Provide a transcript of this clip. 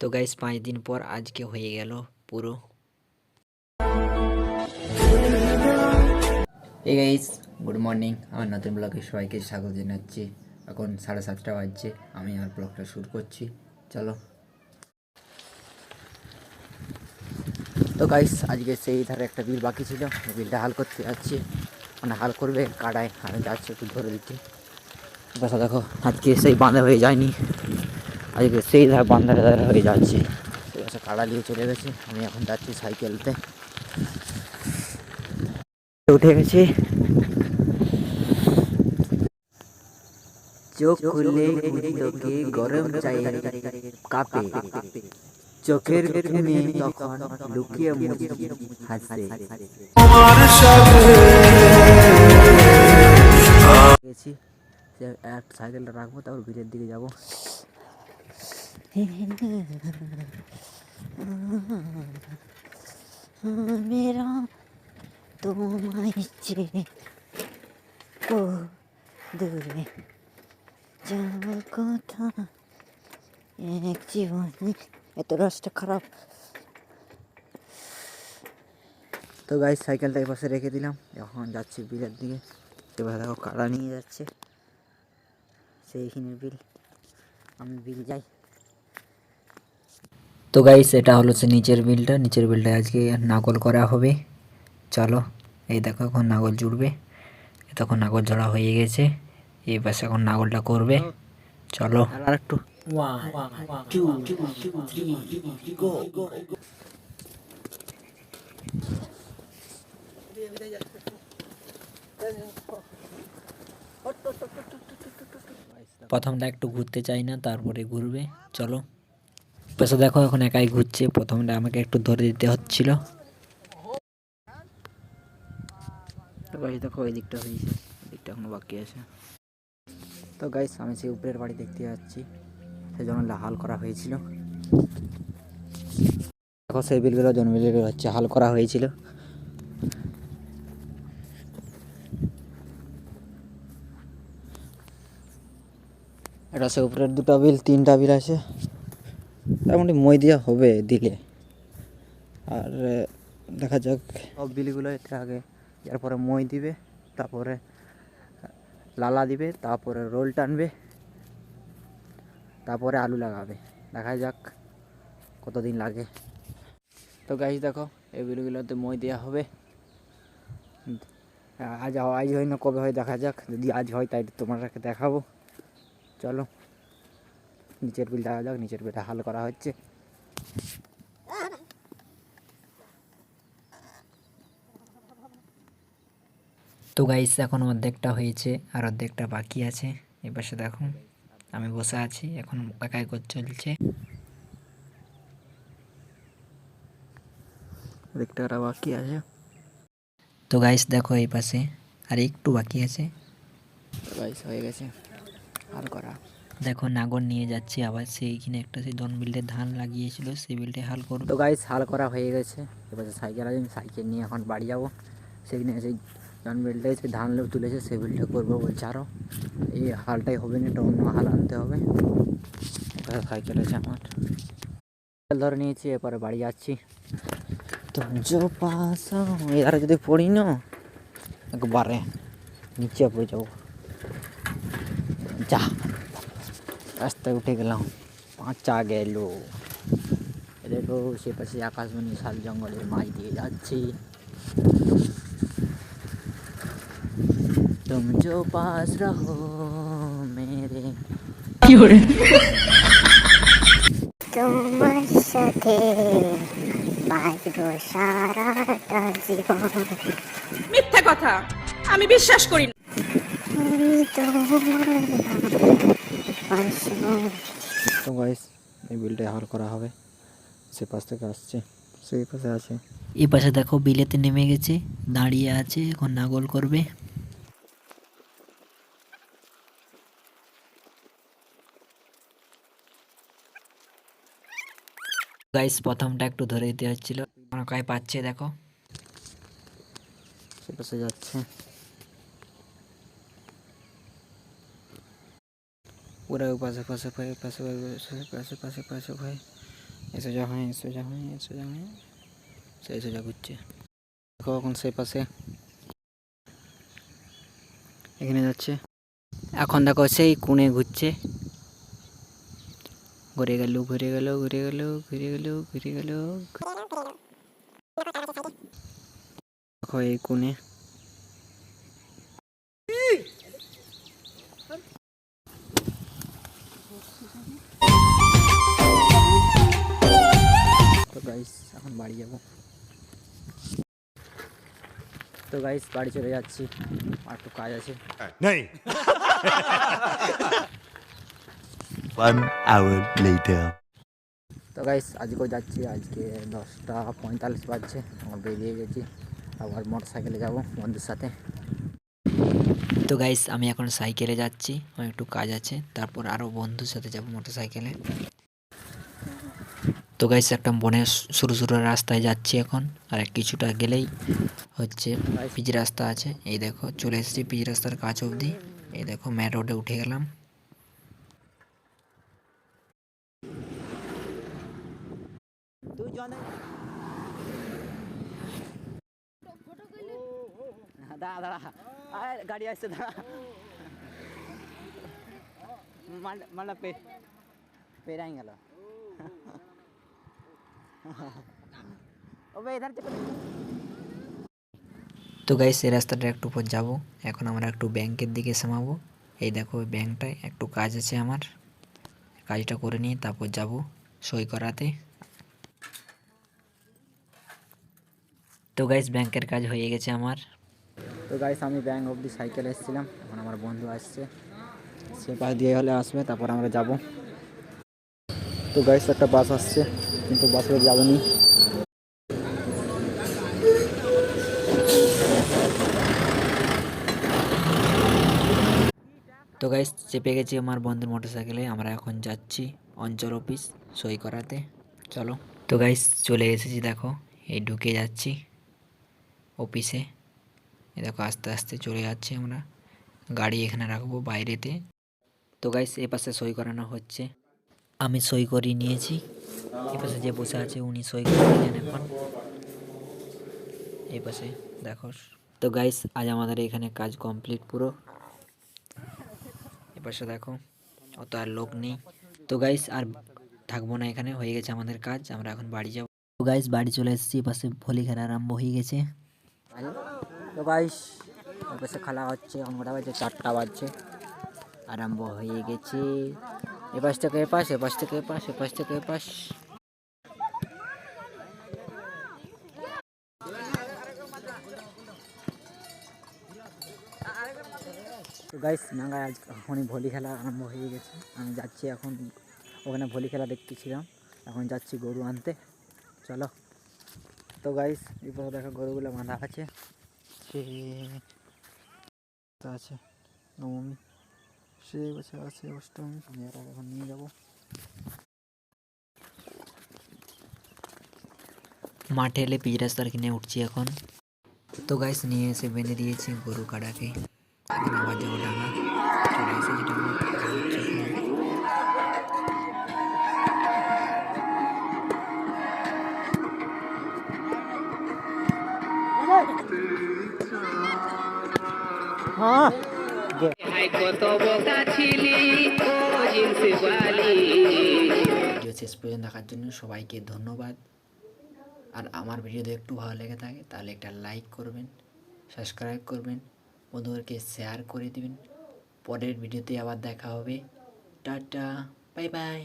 তো গাইস পাঁচ দিন পর আজকে হয়ে গেল পুরো। এই গাইস গুড মর্নিং আমার নতুন ব্লগে সবাইকে স্বাগত জানাচ্ছি। এখন সাড়ে সাতটা বাজছে, আমি আমার ব্লগটা শুরু করছি। চলো। তো গাইস আজকে সেই ধারে একটা বিল বাকি ছিল। বিলটা হাল করতে যাচ্ছি। মানে হাল করবে, কাটায়। আমি যাচ্ছি, একটু ধরে দিচ্ছি। বাসা দেখো, আজকে সেই বাঁধা হয়ে যায়নি। আজকে সেই ধার বাঁধা ধারে হয়ে যাচ্ছে। সেই বাসা কাড়া নিয়ে চলে গেছে। আমি এখন যাচ্ছি সাইকেলতে। উঠে গেছি। চোখ খুললে তোকে গরম চাই কাঁপে। চোখের কোণে তখন লুকিয়ে মুচকি হাসে গেছি। এক সাইকেলটা রাখব, তারপর বিলের দিকে যাব। মেরা তোমায় চেয়ে ও দূরে যাওয়ার কথা এক জীবনে এত রাস্তা খারাপ তো গাই সাইকেলটা পাশে রেখে দিলাম এখন যাচ্ছি বিলের দিকে এবার দেখো কাড়া নিয়ে যাচ্ছে সেইখানে বিল আমি বিল যাই তো গাইস এটা হলো সে নিচের বিলটা নিচের বিলটা আজকে নাগল করা হবে। চলো এই দেখো এখন নাগল জুড়বে। তখন নাগল জোড়া হয়ে গেছে। এই পাশে এখন নাগলটা করবে। চলো। আর একটু প্রথমটা একটু ঘুরতে চাই না তারপরে ঘুরবে। চলো। পেশা দেখো, এখন একাই ঘুরছে। প্রথমটা আমাকে একটু ধরে দিতে হচ্ছিল। দেখো ওই দিকটা হয়েছে। দিকটা এখনও বাকি আছে। তো গাইস আমি সেই উপরের বাড়ি দেখতে যাচ্ছি। সেই জন্য হাল করা হয়েছিল। দেখো, সেই বিলগুলো জন্মবিলগুলো হচ্ছে, হাল করা হয়েছিল। এটা সে উপরের দুটো বিল, তিনটা বিল আছে। মোটামুটি মই দেওয়া হবে দিলে। আর দেখা যাক। সব বিলগুলো এতে আগে, এরপরে মই দিবে, তারপরে লালা দিবে, তারপরে রোল টানবে, তারপরে আলু লাগাবে। দেখা যাক কতদিন লাগে। তো গাছ দেখো, এই বিলগুলোতে মই দেওয়া হবে। আজ আজ হয় না, কবে হয় দেখা যাক। যদি আজ হয়, তাই তোমাদেরকে দেখাবো। চলো। নিচের বিল দেখা যাক, নিচের বিলটা হাল করা হচ্ছে। তো গাইস এখন অর্ধেকটা হয়েছে আর অর্ধেকটা বাকি আছে। এপাশে দেখো, আমি বসে আছি, এখন একাই কাজ চলছে। আর বাকি আছে। তো গাইস দেখো এই পাশে আর একটু বাকি আছে। গাইস হয়ে গেছে, হাল করা। দেখো নাগর নিয়ে যাচ্ছে, আবার সেইখানে একটা সেই দন বিল্ডে ধান লাগিয়েছিল, সেই বিলটে হাল করব। তো গাইস হাল করা হয়ে গেছে। এবার সাইকেল আছে, আমি সাইকেল নিয়ে এখন বাড়ি যাব। সেখানে সেই ধান বিলটা এসে ধান লোক তুলেছে সেই বিলটা করব বলছে আরও এই হালটাই হবে না এটা অন্য হাল আনতে হবে। সাইকেল আছে আমার। সাইকেল ধরে নিয়েছি, এরপরে বাড়ি যাচ্ছি। তো জো যদি পড়ি না, একবারে নিচে পড়ে যাব। যা। রাস্তায় উঠে গেলাম পাঁচা গেল এ দেখো সে পাশে আকাশমণি শাল জঙ্গলের মাছ দিয়ে যাচ্ছি तुम जो पास रहो मेरे তোমার সাথে বাঁচবো সারাটা জীবন মিথ্যা কথা আমি বিশ্বাস করি না আমি তোমার পাশে তো গাইস এই বিলটা হাল করা হবে। সে পাশ থেকে আসছে সেই পাশে আছে। এই পাশে দেখো বিলেতে নেমে গেছে দাঁড়িয়ে আছে এখন নাগল করবে। গাইস প্রথমটা একটু ধরে দিতে হচ্ছিল। কায় পাচ্ছে দেখো। সে পাশে যাচ্ছে। पूरा পাশে পাশে ऊपर পাশে পাশে পাশে পাশে ऊपर से ऊपर से ऊपर से ऊपर এই সোজা হয়ে এই সোজা হয়ে এই সোজা হয়ে সেই সোজা ঘুরছে এখন সেই পাশে। এখানে যাচ্ছে। এখন দেখো সেই কোণে ঘুরছে। ঘুরে গেল ঘুরে গেল ঘুরে গেল ঘুরে গেল ঘুরে গেল। দেখো এই কোণে। তো গাইস এখন বাড়ি যাব। তো গাইস বাড়ি চলে যাচ্ছি। আর একটু কাজ আছে। नहीं One hour later. তো গাইস আজকেও যাচ্ছি। আজকে দশটা পঁয়তাল্লিশ বাজছে। আমার বেরিয়ে গেছি। আবার মোটর সাইকেলে যাব বন্ধুর সাথে। তো গাইস আমি এখন সাইকেলে যাচ্ছি। আমার একটু কাজ আছে, তারপর আরও বন্ধুর সাথে যাব মোটর সাইকেলে তো গাইস একটা বনের সরু সরু রাস্তায় যাচ্ছি এখন। আর কিছুটা গেলেই হচ্ছে পিচ রাস্তা আছে। এই দেখো, চলে এসেছি পিচ রাস্তার কাছ অবধি। এই দেখো ম্যাট রোডে উঠে গেলাম। দাঁড়া দাঁড়া। গাড়ি আসছে, দাঁড়া। পেরাই গেল। ওবে ইধার চেপে তো গাইস এই রাস্তাটা একটু পর যাব। এখন আমরা একটু ব্যাংকের দিকে সামাবো। এই দেখো, ওই ব্যাংকটায় একটু কাজ আছে আমার। কাজটা করে নিয়ে তারপর যাব সই করাতে। তো গাইস ব্যাংকের কাজ হয়ে গেছে আমার। তো গাইস আমি ব্যাংক অবধি সাইকেল এসেছিলাম। এখন আমার বন্ধু আসছে। সে পাশ দিয়ে হলে আসবে, তারপর আমরা যাব। তো গাইস একটা বাস আসছে, কিন্তু বাসে যাবনি তো গাইস চেপে গেছি আমার বন্ধুর মোটর সাইকেলে আমরা এখন যাচ্ছি অঞ্চল অফিস সই করাতে। চলো। তো গাইস চলে এসেছি, দেখো। এই ঢুকে যাচ্ছি অফিসে এই দেখো আস্তে আস্তে চলে যাচ্ছি আমরা। গাড়ি এখানে রাখব বাইরেতে। তো গাইস এ পাশে সই করানো হচ্ছে। আমি সই করিয়ে নিয়েছি। এ পাশে যে বসে আছে উনি সই করে এখন। এই পাশে দেখো। তো গাইস আজ আমাদের এখানে কাজ কমপ্লিট পুরো। এপাশে দেখো, অত আর লোক নেই। তো গাইস আর থাকব না এখানে, হয়ে গেছে আমাদের কাজ। আমরা এখন বাড়ি যাব। তো গাইস বাড়ি চলে এসেছি। পাশে ভলি খেলা আরম্ভ হয়ে গেছে। তো গাইস পাশে খেলা হচ্ছে, আমরা বাজছে চারটা বাজছে। আরম্ভ হয়ে গেছে। এপাশ থেকে এপাশ এপাশ থেকে এপাশ এপাশ থেকে এপাশ। তো গাইস নাঙ্গায় আজ এখনই ভলি খেলা আরম্ভ হয়ে গেছে। আমি যাচ্ছি এখন, ওখানে ভলি খেলা দেখতেছিলাম। এখন যাচ্ছি গরু আনতে। চলো। তো গাইস এই পাশে দেখো গরুগুলো বাঁধা আছে। সে আছে, নবমী। সে বছর আছে, অষ্টমী আমি আর এখন নিয়ে যাব। মাঠে এলে পিচ রাস্তার কিনে উঠছি এখন। তো গাইস নিয়ে এসে বেঁধে দিয়েছি গরু কাটাকে। আবার যাব ডাঙা শেষ পর্যন্ত দেখার জন্য সবাইকে ধন্যবাদ। আর আমার ভিডিওতে একটু ভালো লেগে থাকে, তাহলে একটা লাইক করবেন সাবস্ক্রাইব করবেন, বন্ধুদেরকে শেয়ার করে দিবেন। পরের ভিডিওতে আবার দেখা হবে। Tata bye bye